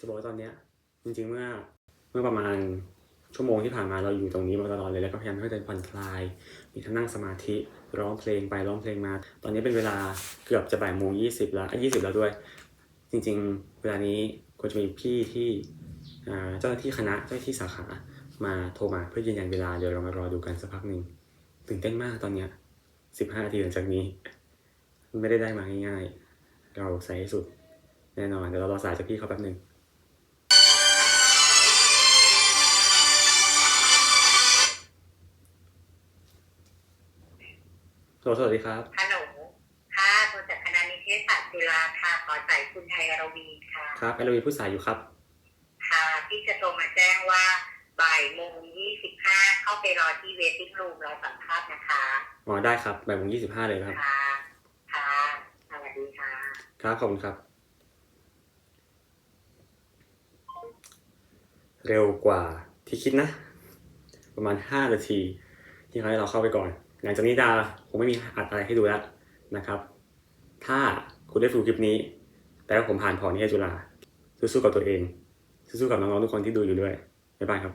จะบอกว่าตอนเนี้ย จริงๆเมื่อเมื่อประมาณชั่วโมงที่ผ่านมาเราอยู่ตรงนี้มาตลอดเลยแล้วก็พยายามให้ตัวเองผ่อนคลาย มีทั้งนั่งสมาธิร้องเพลงไปร้องเพลงมา ตอนนี้เป็นเวลาเกือบจะบ่ายโมงยี่สิบแล้วยี่สิบแล้วด้วย จริง ๆ เวลานี้ควรจะมีพี่ที่เจ้าหน้าที่คณะเจ้าหน้าที่สาขามาโทรมาเพื่อยืนยันเวลาเดี๋ยวเรามารอดูกันสักพักหนึ่งตื่นเต้นมากตอนเนี้ยสิบห้านาทีหลังจากนี้ ไม่ได้ได้มาง่ายๆ เราใส่ให้สุด แน่นอนเดี๋ยวเรารอสายจากพี่เขาแป๊บหนึ่ง สวัสดีครับ ฮัลโหลค่ะโทรจากคณะนิเทศศาสตร์จุฬาค่ะ ขอสายคุณไทยรวีค่ะ ครับแอลวีผู้สายอยู่ครับ ค่ะ ที่จะโทรมาแจ้งว่าบ่ายโมงยี่สิบห้าเข้าไปรอที่เวทีรูมรอสัมภาษณ์นะคะ อ๋อ ได้ครับบ่ายโมงยี่สิบห้าเลยครับ ค่ะ ค่ะ สวัสดีค่ะ ครับ ขอบคุณครับ เร็วกว่าที่คิดนะ ประมาณห้านาทีที่เขาให้เราเข้าไปก่อน หลังจากนี้ดาคงไม่มีอัดอะไรให้ดูแล้วนะครับ ถ้าคุณได้ฟูลคลิปนี้ แต่ว่าผมผ่านพอนี้จุฬาสู้ๆกับตัวเอง สู้ๆกับน้องๆทุกคนที่ดูอยู่ด้วยบ๊ายบายครับ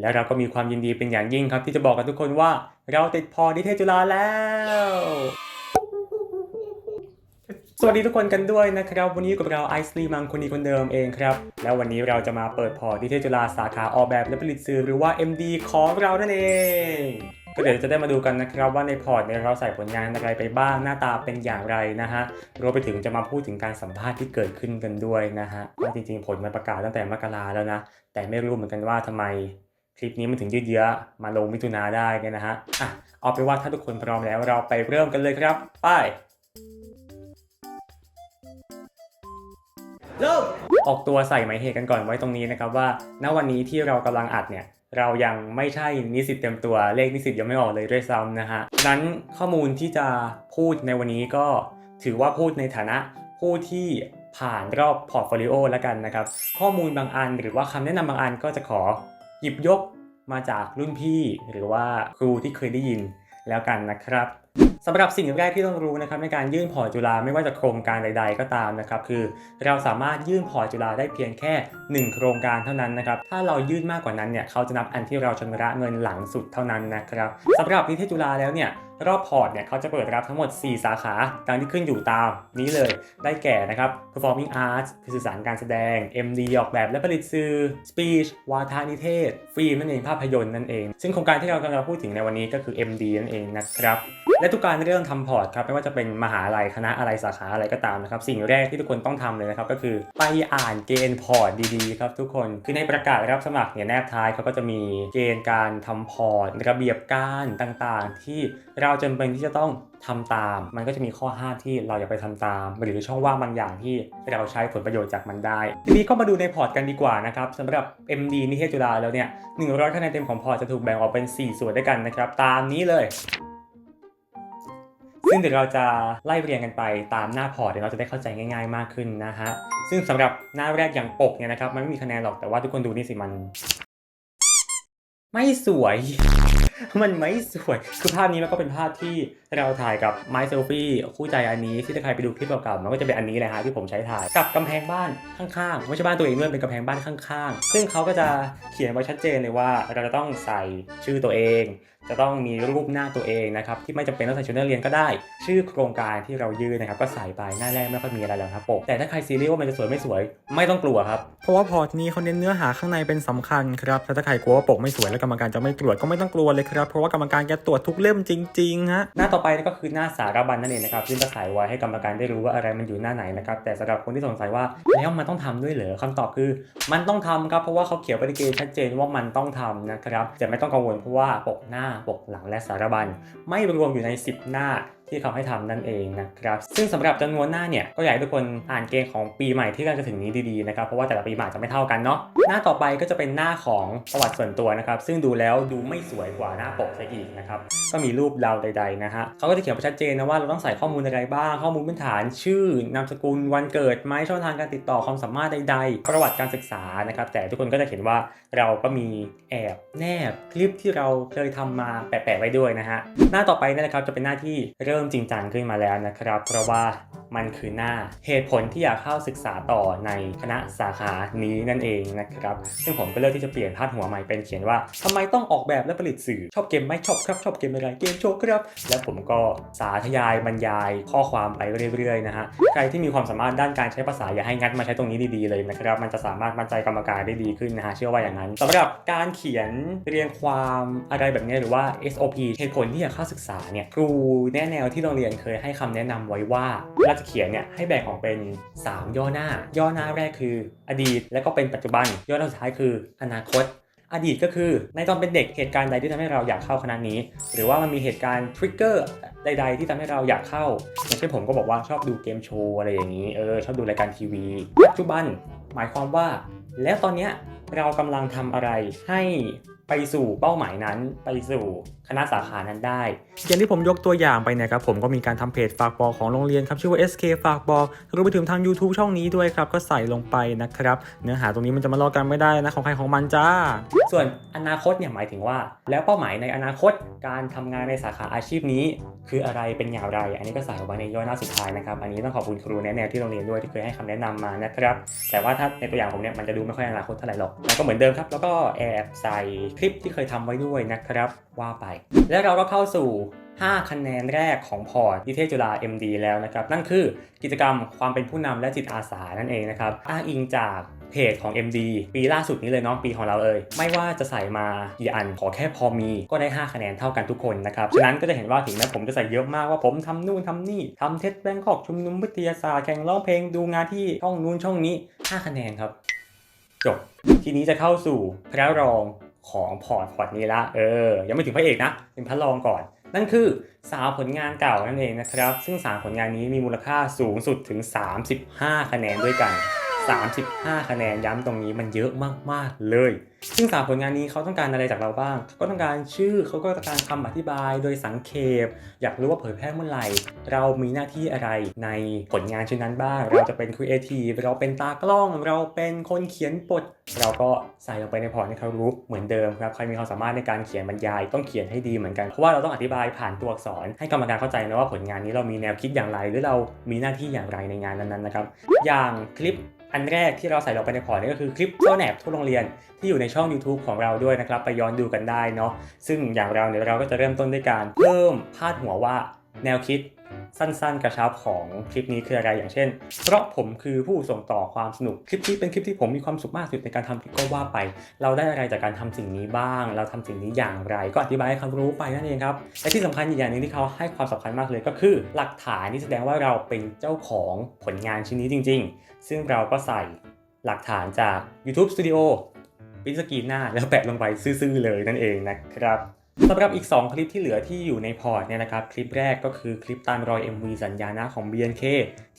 แล้วเราก็มีความยินดีเป็นอย่างยิ่งครับ ที่จะบอกกับทุกคนว่าเราติดพอนิเทศจุฬาแล้ว สวัสดีทุกคนกันด้วยนะครับ วันนี้กับเราไอซ์ลีมังคนดีคนเดิมเองครับ แล้ววันนี้เราจะมาเปิดพอร์ตนิเทจุฬาสาขาออกแบบและผลิตสื่อหรือว่า MD ของเรานั่นเองก็เดี๋ยวจะได้มาดูกันนะครับว่าในพอร์ตเนี่ยเราใส่ผลงานอะไรไปบ้างหน้าตาเป็นอย่างไรนะฮะรวมไปถึงจะมาพูดถึงการสัมภาษณ์ที่เกิดขึ้นกันด้วยนะฮะว่าจริงๆผลมันประกาศตั้งแต่มกราแล้วนะ แต่ไม่รู้เหมือนกันว่าทำไมคลิปนี้มันถึงยืดเยื้อมาลงมิถุนาได้เนี่ยนะฮะอะเอาไปว่าถ้าทุกคนพร้อมแล้วเราไปเริ่มกันเลยครับไป เริ่มออกตัวใส่หมายเหตุกันก่อนไว้ตรงนี้นะครับว่า ณวันนี้ที่เรากำลังอัดเนี่ยเรายังไม่ใช่นิสิตเต็มตัวเลขนิสิตยังไม่ออกเลยด้วยซ้ำนะฮะนั้นข้อมูลที่จะพูดในวันนี้ก็ถือว่าพูดในฐานะผู้ที่ผ่านรอบพอร์ตโฟลิโอแล้วกันนะครับ ข้อมูลบางอันหรือว่าคำแนะนำบางอันก็จะขอหยิบยกมาจากรุ่นพี่ หรือว่าครูที่เคยได้ยินแล้วกันนะครับ สำหรับสิ่งแรกที่ต้องรู้นะครับในการยื่นพอร์ตจุฬาไม่ว่าจะโครงการใด ๆ ก็ตามนะครับคือเราสามารถยื่นพอร์ตจุฬาได้เพียงแค่ 1 โครงการเท่านั้นนะครับถ้าเรายื่นมากกว่านั้นเนี่ยเขาจะนับอันที่เราชำระเงินหลังสุดเท่านั้นนะครับสำหรับนิเทศจุฬาแล้วเนี่ยรอบพอร์ตเนี่ยเขาจะเปิดรับทั้งหมด 4 สาขาดังที่ขึ้นอยู่ตามนี้เลยได้แก่นะครับ performing arts คือสื่อสารการแสดง MD ออกแบบและผลิตสื่อ speech วาทานิเทศ ฟิล์มนั่นเองภาพยนตร์นั่นเอง ซึ่งโครงการที่เรากำลังพูดถึงในวันนี้ก็คือ MD นั่นเองนะครับ และทุกการเรื่องทำพอร์ตครับไม่ว่าจะเป็นมหาลัยคณะอะไรสาขาอะไรก็ตามนะครับสิ่งแรกที่ทุกคนต้องทำเลยนะครับก็คือไปอ่านเกณฑ์พอร์ตดีๆครับทุกคนคือในประกาศรับสมัครเนี่ยแนบท้ายเขาก็จะมีเกณฑ์การทำพอร์ตระเบียบการต่างๆ ที่เราจำเป็นที่จะต้องทำตาม มันก็จะมีข้อห้ามที่เราอย่าไปทำตาม หรือช่องว่างบางอย่างที่เราใช้ผลประโยชน์จากมันได้ ทีนี้ก็มาดูในพอร์ตกันดีกว่านะครับสำหรับ MD นิเทศจุฬาแล้วเนี่ย100คะแนนเต็มของพอร์ตจะถูกแบ่งออกเป็น 4 ส่วนด้วยกันนะครับตามนี้เลย ซึ่งเดี๋ยวเราจะไล่เรียงกันไปตามหน้าพอร์ตเดี๋ยวเราจะได้เข้าใจง่าย ๆมากขึ้นนะฮะ ซึ่งสำหรับหน้าแรกอย่างปกเนี่ยนะครับมันไม่มีคะแนนหรอกแต่ว่าทุกคนดูนี่สิมัน ไม่สวย มันไม่สวย คือภาพนี้มันก็เป็นภาพที่ เราถ่ายกับไม้เซลฟี่คู่ใจอันนี้ที่ถ้าใครไปดูคลิปเก่าๆมันก็จะเป็นอันนี้แหละฮะที่ผมใช้ถ่ายกับกำแพงบ้านข้างๆไม่ใช่บ้านตัวเองด้วยเป็นกำแพงบ้านข้างๆ ซึ่งเขาก็จะเขียนไว้ชัดเจนเลยว่าเราจะต้องใส่ชื่อตัวเอง จะต้องมีรูปหน้าตัวเองนะครับที่ไม่จำเป็นต้องใส่ชุดนักเรียนก็ได้ ชื่อโครงการที่เรายื่นนะครับก็ใส่ไปหน้าแรกไม่ค่อยมีอะไรหรอกครับปกแต่ถ้าใครซีเรียสว่ามันจะสวยไม่สวยไม่ต้องกลัวครับเพราะว่าพอร์ตนี้เขาเน้นเนื้อหาข้างในเป็นสำคัญครับถ้าใครกลัวว่าปกไม่สวยแล้วกรรมการจะไม่ตรวจก็ไม่ต้องกลัวเลยครับเพราะว่ากรรมการจะตรวจทุกเล่มจริงๆฮะหน้าต่อไปก็คือหน้าสารบัญนั่นเองนะครับซึ่งจะใส่ไว้ให้กรรมการได้รู้ว่าอะไรมันอยู่หน้าไหนนะครับแต่สำหรับคนที่สงสัยว่าแล้วมันต้องทำด้วยเหรอคำตอบคือ มันต้องทำครับเพราะว่าเขาเขียนไว้ในเกณฑ์ชัดเจนว่ามันต้องทำนะครับจะไม่ต้องกังวลเพราะว่าปกหน้าปกหลังและสารบัญไม่รวมอยู่ใน 10 หน้า ที่เขาให้ทำนั่นเองนะครับ ซึ่งสำหรับจำนวนหน้าเนี่ยก็อยากให้ทุกคนอ่านเกณฑ์ของปีใหม่ที่กำลังจะถึงนี้ดีๆนะครับเพราะว่าแต่ละปีมันอาจะไม่เท่ากันเนาะหน้าต่อไปก็จะเป็นหน้าของประวัติส่วนตัวนะครับซึ่งดูแล้วดูไม่สวยกว่าหน้าปกซะอีกนะครับก็มีรูปเราใดๆนะฮะเขาก็จะเขียนไว้ชัดเจนนะว่าเราต้องใส่ข้อมูลอะไรบ้าง ข้อมูลพื้นฐานชื่อนามสกุลวันเกิดไหมช่องทางการติดต่อความสามารถใด ๆ ประวัติการศึกษานะครับแต่ทุกคนก็จะเห็นว่าเราก็มีแอบแนบคลิปที่เราเคยทำมาแปะๆไว้ด้วยนะฮะหน้าต่อไปนะครับจะเป็นหน้าที่เริ่มริ่มจริงจังขึ้นมาแล้วนะครับ เพราะว่ามันคือหน้าเหตุผลที่อยากเข้าศึกษาต่อในคณะสาขานี้นั่นเองนะครับ ซึ่งผมก็เลือกที่จะเปลี่ยนพาดหัวใหม่เป็นเขียนว่าทำไมต้องออกแบบและผลิตสื่อชอบเกมไหมชอบครับ ชอบเกมอะไรเกมโชว์ครับ และผมก็สาธยายบรรยายข้อความไปเรื่อยๆนะฮะใครที่มีความสามารถด้านการใช้ภาษาอย่าให้งัดมาใช้ตรงนี้ดีๆเลยนะครับ มันจะสามารถมั่นใจกรรมการได้ดีขึ้นนะฮะเชื่อว่าอย่างนั้นสำหรับการเขียนเรียงความอะไรแบบนี้หรือว่า SOP เหตุผลที่อยากเข้าศึกษาเนี่ยครูแนะแนวที่โรงเรียนเคยให้คำแนะนำไว้ว่าเวลาจะเขียนเนี่ยให้แบ่งออกเป็น 3 ย่อหน้า ย่อหน้าแรกคือ อดีต และก็เป็นปัจจุบัน ย่อหน้าสุดท้ายคือ อนาคตอดีตก็คือในตอนเป็นเด็กเหตุการณ์ใดที่ทำให้เราอยากเข้าคณะนี้ หรือว่ามันมีเหตุการณ์ทริกเกอร์ใด ๆ ที่ทำให้เราอยากเข้าอย่างเช่นผมก็บอกว่าชอบดูเกมโชว์อะไรอย่างนี้เออชอบดูรายการทีวีปัจจุบันหมายความว่า แล้วตอนเนี้ยเรากำลังทำอะไรให้ ไปสู่เป้าหมายนั้น ไปสู่คณะสาขานั้นได้อย่างที่ผมยกตัวอย่างไปเนี่ยครับผมก็มีการทำเพจฝากบอกของโรงเรียนครับชื่อว่า SK ฝากบอกรวมไปถึงทาง YouTube ช่องนี้ด้วยครับก็ใส่ลงไปนะครับ เนื้อหาตรงนี้มันจะมาลอกกันไม่ได้นะของใครของมันจ้า ส่วนอนาคตเนี่ยหมายถึงว่า แล้วเป้าหมายในอนาคตการทำงานในสาขาอาชีพนี้ คืออะไรเป็นอย่างไร อันนี้ก็ใส่เอาไว้ในย่อหน้าสุดท้ายนะครับอันนี้ต้องขอบคุณครูแนะแนวที่โรงเรียนด้วยที่เคยให้คำแนะนำมานะครับแต่ว่าถ้าในตัวอย่างผมเนี่ยมันจะดูไม่ค่อยอนาคตเท่าไหร่หรอกแล้วก็เหมือนเดิมครับแล้วก็แอบใส่คลิปที่เคยทำไว้ด้วยนะครับว่าไป แล้วเราก็เข้าสู่ 5 คะแนนแรกของพอร์ตนิเทศจุฬา MD แล้วนะครับ นั่นคือกิจกรรมความเป็นผู้นำและจิตอาสานั่นเองนะครับ อ้างอิงจากเพจของ MD ปีล่าสุดนี้เลยเนาะปีของเราเอ่ยไม่ว่าจะใส่มากี่อันขอแค่พอมีก็ได้ 5 คะแนนเท่ากันทุกคนนะครับ ฉะนั้นก็จะเห็นว่าถึงแม้ผมจะใส่เยอะมากว่าผมทำนู่นทำนี่ทำเท็ดแบงคอกชุมนุมวิทยาศาสตร์แข่งร้องเพลงดูงานที่ช่องนู้นช่องนี้ 5 คะแนนครับ จบ ทีนี้จะเข้าสู่พระรอง ของพอร์ตพอร์ตนี้ละเออยังไม่ถึงพระเอกนะเป็นพระรองก่อน นั่นคือสาวผลงานเก่านั่นเองนะครับ ซึ่งสาผลงานนี้มีมูลค่าสูงสุดถึง 35 คะแนนด้วยกัน 35 คะแนนย้ำตรงนี้มันเยอะมากๆเลย ซึ่งสามผลงานนี้เขาต้องการอะไรจากเราบ้าง ก็ต้องการชื่อเขาก็ต้องการคำอธิบายโดยสังเขปอยากรู้ว่าเผยแพร่เมื่อไหร่ เรามีหน้าที่อะไรในผลงานชิ้นนั้นบ้าง เราจะเป็นครีเอทีฟเราเป็นตากล้อง เราเป็นคนเขียนบทเราก็ใส่ลงไปในพอร์ตให้เขารู้เหมือนเดิมครับใครมีความสามารถในการเขียนบรรยายต้องเขียนให้ดีเหมือนกันเพราะว่าเราต้องอธิบายผ่านตัวอักษร ให้กรรมการเข้าใจนะว่าผลงานนี้เรามีแนวคิดอย่างไร หรือเรามีหน้าที่อย่างไรในงานนั้นๆนะครับอย่างคลิป อันแรกที่เราใส่ลงไปในพอร์ตนี่ก็คือคลิปโซ่แหนบทั่วโรงเรียนที่อยู่ในช่อง YouTube ของเราด้วยนะครับ ไปย้อนดูกันได้เนาะซึ่งอย่างเราเนี่ยเราก็จะเริ่มต้นด้วยการเพิ่มพาดหัวว่าแนวคิด สั้นๆ กระชับของคลิปนี้คืออะไรอย่างเช่น เพราะผมคือผู้ส่งต่อความสนุกคลิปนี้เป็นคลิปที่ผมมีความสุขมากสุดในการทำคลิปก็ว่าไป เราได้อะไรจากการทำสิ่งนี้บ้าง เราทำสิ่งนี้อย่างไร ก็อธิบายให้เขารู้ไปนั่นเองครับและที่สำคัญอีกอย่างหนึงที่เขาให้ความสำคัญมากเลยก็คือ หลักฐานที่แสดงว่าเราเป็นเจ้าของผลงานชิ้นนี้จริง ๆ ซึ่งเราก็ใส่หลักฐานจาก YouTube Studio พิมพ์สกรีนหน้าแล้วแปะลงไปซื่อๆเลยนั่นเองนะครับ สำหรับอีก 2 คลิปที่เหลือที่อยู่ในพอร์ตเนี่ยนะครับ คลิปแรกก็คือคลิปตามรอย MV สัญญานะของ BNK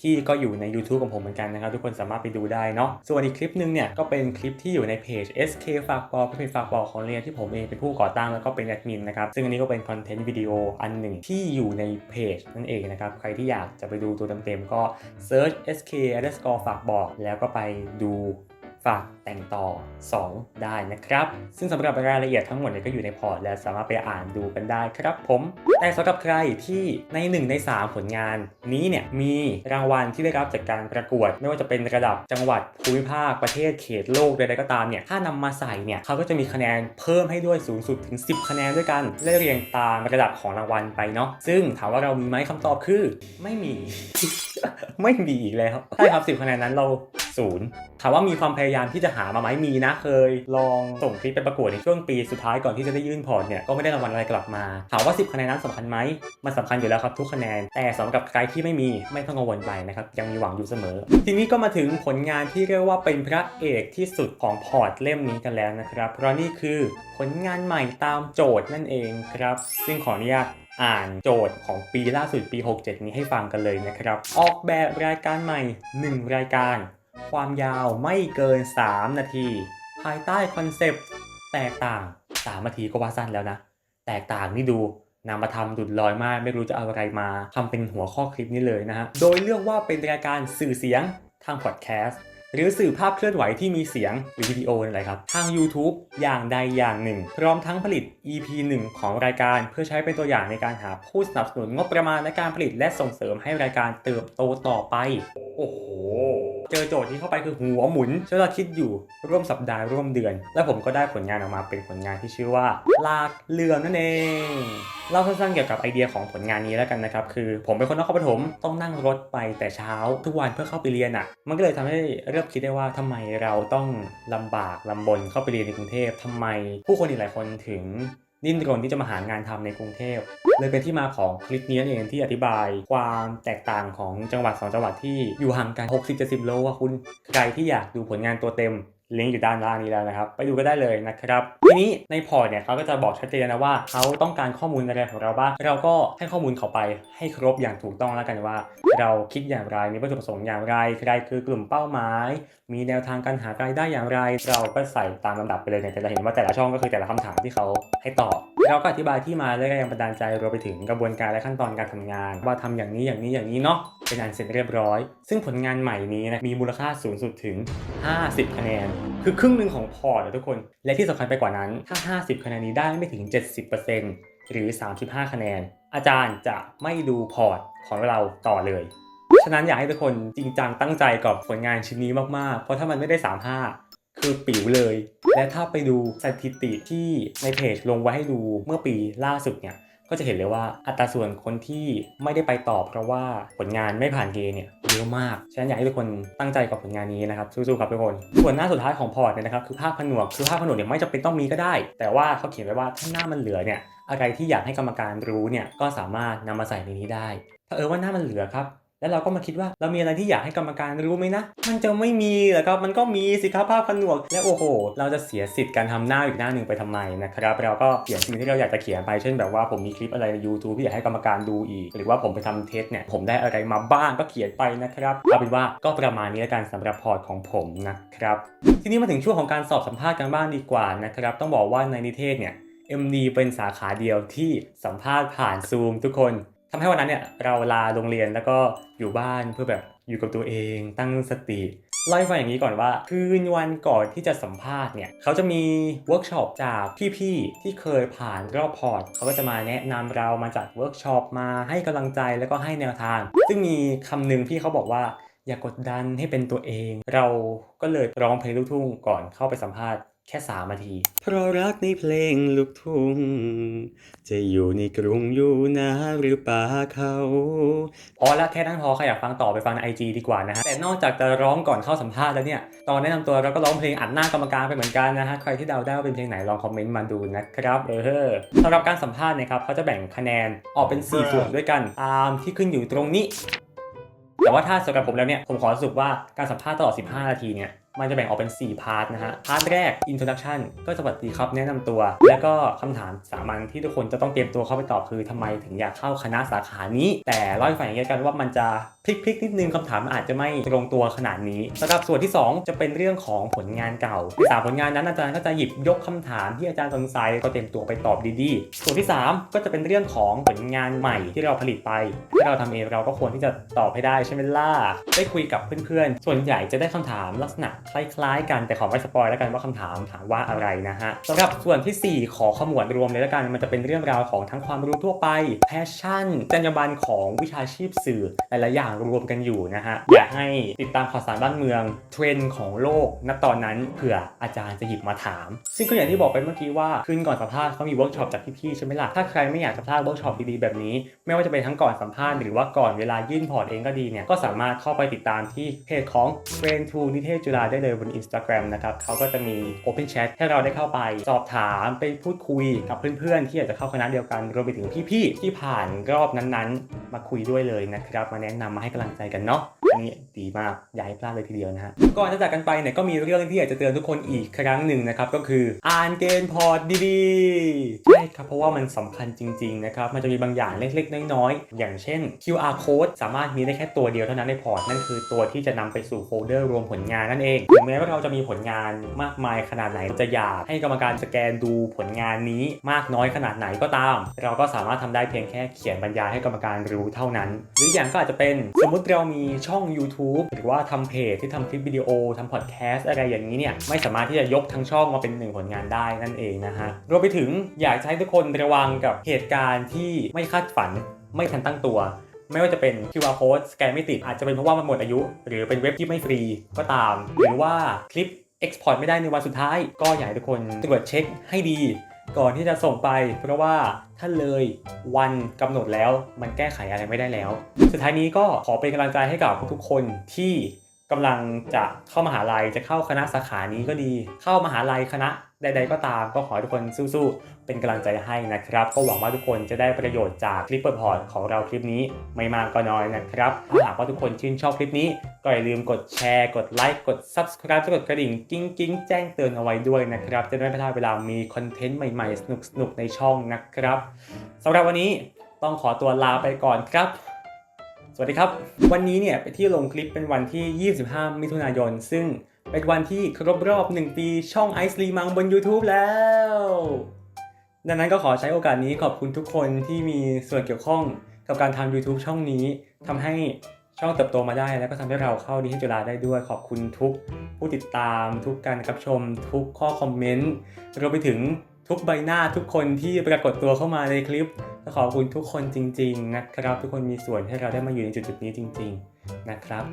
ที่ก็อยู่ใน YouTube ของผมเหมือนกันนะครับ ทุกคนสามารถไปดูได้เนาะส่วนอีกคลิปหนึงเนี่ยก็เป็นคลิปที่อยู่ในเพจ SK ฝากบอกเพจฝากบอกของเรียนที่ผมเองเป็นผู้ก่อตั้งแล้วก็เป็นแอดมินนะครับซึ่งอันนี้ก็เป็นคอนเทนต์วิดีโออันหนึ่งที่อยู่ในเพจนั่นเองนะครับใครที่อยากจะไปดูตัวเต็มๆก็ search SK underscore ฝากบอกแล้วก็ไปดู ฝากแต่งต่อ 2 ได้นะครับ ซึ่งสำหรับรายละเอียดทั้งหมดเนี่ยก็อยู่ในพอร์ตและสามารถไปอ่านดูกันได้ครับผม แต่สำหรับใครที่ใน 1 ใน 3 ผลงาน นี้เนี่ยมีรางวัลที่ได้รับจากการประกวด ไม่ว่าจะเป็นระดับจังหวัดภูมิภาคประเทศเขตโลกใดๆก็ตามเนี่ยถ้านำมาใส่เนี่ยเขาก็จะมีคะแนนเพิ่มให้ด้วยสูงสุดถึง 10 คะแนนด้วยกันไล่เรียงตามระดับของรางวัลไปเนาะซึ่งถามว่าเรามีไหมคำตอบคือ ไม่มี ไม่มีอีกแล้วใช่ครับ10คะแนนนั้นเราศูนย์ถามว่ามีความพยายามที่จะหามาไหมมีนะเคย ลองส่งคลิปไปประกวดในช่วงปีสุดท้ายก่อนที่จะได้ยื่นพอร์ตเนี่ยก็ไม่ได้รางวัลอะไรกลับมา ถามว่า 10 คะแนนนั้นสำคัญไหมมันสำคัญอยู่แล้วครับทุกคะแนน แต่สำหรับใครที่ไม่มีไม่ต้องกังวลไปนะครับยังมีหวังอยู่เสมอ ทีนี้ก็มาถึงผลงานที่เรียกว่าเป็นพระเอกที่สุดของพอร์ตเล่มนี้กันแล้วนะครับเพราะนี่คือผลงานใหม่ตามโจทย์นั่นเองครับซึ่งขออนุญาตอ่านโจทย์ของปีล่าสุดปี 67 นี้ให้ฟังกันเลยนะครับ ออกแบบรายการใหม่ 1 รายการ ความยาวไม่เกิน 3 นาที ภายใต้คอนเซปต์แตกต่าง 3 นาทีก็ว่าสั้นแล้วนะ แตกต่างนี่ดูนำมาทำดุดลอยมาก ไม่รู้จะเอาอะไรมาทำเป็นหัวข้อคลิปนี้เลยนะฮะ โดยเลือกว่าเป็นรายการสื่อเสียงทางพอดแคสต์ หรือสื่อภาพเคลื่อนไหวที่มีเสียงหรือวิดีโอนั่นแหละครับ ทาง YouTube อย่างใดอย่างหนึ่ง พร้อมทั้งผลิต EP 1 ของรายการ เพื่อใช้เป็นตัวอย่างในการหาผู้สนับสนุนงบประมาณในการผลิตและส่งเสริมให้รายการเติบโตต่อไป โอ้โห เจอโจทย์ที่เข้าไปคือหัวหมุนใช้เวลาคิดอยู่ร่วมสัปดาห์ร่วมเดือน และผมก็ได้ผลงานออกมาเป็นผลงานที่ชื่อว่าลากเรือนั่นเองเล่าสั้นๆเกี่ยวกับไอเดียของผลงานนี้แล้วกันนะครับคือ ผมเป็นคนนครปฐมต้องนั่งรถไปแต่เช้าทุกวันเพื่อเข้าไปเรียนอะ มันก็เลยทำให้เริ่มคิดได้ว่าทำไมเราต้องลำบากลำบนเข้าไปเรียนในกรุงเทพทำไม ผู้คนอีกหลายคนถึงดิ้นรนที่จะมาหางานทำในกรุงเทพ เลยเป็นที่มาของคลิปนี้เองที่อธิบายความแตกต่างของจังหวัดสองจังหวัดที่อยู่ห่างกัน 60-70 โลว่าคุณใครที่อยากดูผลงานตัวเต็มลิงก์อยู่ด้านล่างนี้แล้วนะครับ ไปดูก็ได้เลยนะครับ ทีนี้ในพอร์ตเนี่ยเขาก็จะบอกชัดเจนนะว่าเขาต้องการข้อมูลอะไรของเราบ้างเราก็ให้ข้อมูลเขาไปให้ครบอย่างถูกต้องแล้วกันว่า เราคิดอย่างไรมีวัตถุประสงค์อย่างไรใครคือกลุ่มเป้าหมาย มีแนวทางการหารายได้อย่างไร เราก็ใส่ตามลำดับไปเลยเนี่ยจะเห็นว่าแต่ละช่องก็คือแต่ละคำถามที่เขาให้ตอบเราก็อธิบายที่มาและแรงบันดาลใจรวมไปถึงกระบวนการและขั้นตอนการทำงาน ว่าทำอย่างนี้อย่างนี้อย่างนี้เนาะเป็นอันเสร็จเรียบร้อย ซึ่งผลงานใหม่นี้นะมีมูลค่าสูงสุดถึง 50 คะแนน คือครึ่งหนึ่งของพอร์ตทุกคนและที่สำคัญไปกว่านั้นถ้า 50 คะแนนนี้ได้ไม่ถึง 70%หรือ 35 คะแนน อาจารย์จะไม่ดูพอร์ตของเราต่อเลย ฉะนั้นอยากให้ทุกคนจริงจังตั้งใจกับผลงานชิ้นนี้มากๆ เพราะถ้ามันไม่ได้ 35คือปิ๋วเลย และถ้าไปดูสถิติที่ในเพจลงไว้ให้ดูเมื่อปีล่าสุดเนี่ย ก็จะเห็นเลยว่าอัตราส่วนคนที่ไม่ได้ไปต่อเพราะว่าผลงานไม่ผ่านเกณฑ์เนี่ยเยอะมาก ฉะนั้นอยากให้ทุกคนตั้งใจกับผลงานนี้นะครับสู้ๆครับทุกคน ส่วนหน้าสุดท้ายของพอร์ตเนี่ยนะครับคือภาพผนวกคือภาพผนวกเนี่ยไม่จำเป็นต้องมีก็ได้ แต่ว่าเขาเขียนไว้ว่าถ้าหน้ามันเหลือเนี่ยอะไรที่อยากให้กรรมการรู้เนี่ยก็สามารถนำมาใส่ในนี้ได้ ถ้าเออว่าหน้ามันเหลือครับ แล้วเราก็มาคิดว่าเรามีอะไรที่อยากให้กรรมการรู้ไหมนะ มันจะไม่มีหรอครับ มันก็มีสิครับภาพผนวก และโอ้โห เราจะเสียสิทธิ์การทำหน้าอีกหน้าหนึ่งไปทำไมนะครับ เราก็เขียนสิ่งที่เราอยากจะเขียนไป เช่นแบบว่าผมมีคลิปอะไรใน YouTube ที่อยากให้กรรมการดูอีก หรือว่าผมไปทำเทสเนี่ย ผมได้อะไรมาบ้างก็เขียนไปนะครับ เอาเป็นว่าก็ประมาณนี้แล้วกันสำหรับพอร์ตของผมนะครับ ทีนี้มาถึงช่วงของการสอบสัมภาษณ์กันบ้างดีกว่านะครับ ต้องบอกว่าในนิเทศเนี่ย MD เป็นสาขาเดียวที่สัมภาษณ์ผ่านซูมทุกคน ทำให้วันนั้นเนี่ยเราลาโรงเรียนแล้วก็อยู่บ้านเพื่อแบบอยู่กับตัวเองตั้งสติเล่าให้ฟังอย่างนี้ก่อนว่า คืนวันก่อนที่จะสัมภาษณ์เนี่ยเขาจะมีเวิร์กช็อปจากพี่ๆที่เคยผ่านรอบพอร์ตเขาก็จะมาแนะนำเรามาจัดเวิร์กช็อปมาให้กำลังใจแล้วก็ให้แนวทาง ซึ่งมีคำหนึ่งที่เขาบอกว่าอย่ากกดดันให้เป็นตัวเอง เราก็เลยร้องเพลงลูกทุ่งก่อนเข้าไปสัมภาษณ์ แค่3นาที เพราะรักในเพลงลูกทุ่ง จะอยู่ในกรุงอยู่นาหรือป่าเขาพอละแค่นั้นพอใครอยากฟังต่อไปฟังในไอจดีกว่านะฮะ แต่นอกจากจะร้องก่อนเข้าสัมภาษณ์แล้วเนี่ย ตอนแนะนำตัวเราก็ร้องเพลงอัดหน้ากรรมการไปเหมือนกันนะฮะ ใครที่เดาได้ว่าเป็นเพลงไหนลองคอมเมนต์มาดูนะครับ เออสำหรับการสัมภาษณ์เนะครับเขาจะแบ่งคะแนนออกเป็น 4 ส่วนด้วยกันตามที่ขึ้นอยู่ตรงนี้ แต่ว่าถ้าสำหรับผมแล้วเนี่ยผมขอสรุปว่าการสัมภาษณ์ตลอด 15 นาทีเนี่ย มันจะแบ่งออกเป็น 4 พาร์ทนะฮะ พาร์ทแรก introduction ก็สวัสดีครับแนะนำตัว แล้วก็คำถามสามัญที่ทุกคนจะต้องเตรียมตัวเข้าไปตอบคือทำไมถึงอยากเข้าคณะสาขานี้ แต่เล่าให้ฟังอย่างนี้กันว่ามันจะพลิกๆนิดนึงคำถามมันอาจจะไม่ตรงตัวขนาดนี้สำหรับส่วนที่ 2 จะเป็นเรื่องของผลงานเก่าในสามผลงานนั้นอาจารย์ก็จะหยิบยกคำถามที่อาจารย์สงสัยก็เตรียมตัวไปตอบดีๆ ส่วนที่ 3 ก็จะเป็นเรื่องของผลงานใหม่ที่เราผลิตไปถ้าเราทำเองเราก็ควรที่จะตอบให้ได้ใช่ไหมล่ะได้คุยกับเพื่อนๆ ส่วนใหญ่จะได้คำถามลักษณะคล้าย ๆ กันแต่ขอไม่สปอยแล้วกันว่าคำถามถามว่าอะไรนะฮะสำหรับส่วนทีสี่ 4 ขอขมวดรวมเลยแล้วกันมันจะเป็นเรื่องราวของทั้งความรู้ทั่วไปแพชชั่นจรรยาบรรณของวิชาชีพสื่อหลายๆอย่างรวมกันอยู่นะฮะอยากให้ติดตามข่าวสารบ้านเมืองเทรนด์ของโลกณตอนนั้นเผื่ออาจารย์จะหยิบมาถาม ซึ่งก็อย่างที่บอกไปเมื่อกี้ว่าคืนก่อนสัมภาษณ์เขามีเวิร์กช็อปจากพี่ๆใช่ไหมล่ะถ้าใครไม่อยากจะพลาดเวิร์กช็อปดีๆแบบนี้ ไม่ว่าจะเป็นทั้งก่อนสัมภาษณ์หรือว่าก่อนเวลายื่นพอร์ตเองก็ดีเนี่ยก็สามารถเข้าไปติดตามที่เพจของ t r a i n to นิเทศจุฬาได้เลยบน Instagram นะครับเขาก็จะมี Open Chat ให้เราได้เข้าไป สอบถามไปพูดคุยกับเพื่อนๆ ที่อยากจะเข้าคณะเดียวกันรวมไปถึงพี่ๆ ที่ผ่านรอบนั้นๆ มาคุยด้วยเลยนะครับ มาแนะนำมาให้กำลังใจกันเนาะอันนี้ดีมากอย่าให้พลาดเลยทีเดียวนะฮะก่อนจะจากกันไปเนี่ยก็มีเรื่องที่อยากจะเตือนทุกคนอีกครั้งหนึ่งนะครับก็คืออ่านเกณฑ์พอร์ตดีๆใช่ครับเพราะว่ามันสำคัญจริงๆนะครับมันจะมีบางอย่างเล็กๆ น้อยๆ อย่างเช่น QR code สามารถมีได้แค่ตัวเดียวเท่านั้นในพอร์ตนั่นคือตัวที่จะนำไปสู่โฟลเดอร์รวมผลงานนั่นเองถึงแม้ว่าเราจะมีผลงานมากมายขนาดไหนจะอยากให้กรรมการสแกนดูผลงานนี้มากน้อยขนาดไหนก็ตาม เราก็สามารถทำได้เพียงแค่เขียนบรรยายให้กรรมการรู้เท่านั้น หรืออย่างก็อาจจะเป็นสมมติเรามีช่อง YouTube หรือว่าทำเพจที่ทำคลิปวิดีโอทำพอดแคสต์อะไรอย่างนี้เนี่ยไม่สามารถที่จะยกทั้งช่องมาเป็นหนึ่งผลงานได้นั่นเองนะฮะรวมไปถึงอยากให้ทุกคนระวังกับเหตุการณ์ที่ไม่คาดฝันไม่ทันตั้งตัว ไม่ว่าจะเป็น QR code สแกนไม่ติด อาจจะเป็นเพราะว่ามันหมดอายุ หรือเป็นเว็บที่ไม่ฟรีก็ตาม หรือว่าคลิป Export ไม่ได้ในวันสุดท้าย ก็อยากให้ทุกคนตรวจเช็คให้ดี ก่อนที่จะส่งไป เพราะว่าถ้าเลยวันกำหนดแล้วมันแก้ไขอะไรไม่ได้แล้ว สุดท้ายนี้ก็ขอเป็นกำลังใจให้กับทุกๆคนที่ กำลังจะเข้ามหาลัยจะเข้าคณะสาขานี้ก็ดี เข้ามหาลัยคณะใดๆก็ตามก็ขอให้ทุกคนสู้ๆ เป็นกำลังใจให้นะครับ ก็หวังว่าทุกคนจะได้ประโยชน์จากคลิปเปิดพอร์ตของเราคลิปนี้ไม่มากก็น้อยนะครับถ้าหากว่าทุกคนชื่นชอบคลิปนี้ ก็อย่าลืมกดแชร์ กดไลค์ กด Subscribe กดกระดิ่งกิ้งกิ้งแจ้งเตือนเอาไว้ด้วยนะครับ จะได้ไม่พลาดเวลามีคอนเทนต์ใหม่ๆ สนุกๆ ในช่องนะครับสำหรับวันนี้ต้องขอตัวลาไปก่อนครับ สวัสดีครับ วันนี้เนี่ยไปที่ลงคลิปเป็นวันที่ 25 มิถุนายน ซึ่งเป็นวันที่ครบรอบ 1 ปีช่อง Ice l e มังบน YouTube แล้ว ดังนั้นก็ขอใช้โอกาสนี้ขอบคุณทุกคนที่มีส่วนเกี่ยวข้องกับการทำ YouTube ช่องนี้ทำให้ช่องเติบโตมาได้ แล้วก็ทำให้เราเข้าดีที่จุฬาได้ด้วย ขอบคุณทุกผู้ติดตาม ทุกการรับชม ทุกข้อคอมเมนต์รวมไปถึงทุกใบหน้าทุกคนที่ปรากฏตัวเข้ามาในคลิป ขอบคุณทุกคนจริง ๆ นะครับ ทุกคนมีส่วนให้เราได้มาอยู่ในจุดๆนี้จริง ๆ นะครับ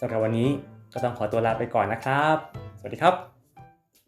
สำหรับวันนี้ก็ต้องขอตัวลาไปก่อนนะครับ สวัสดีครับ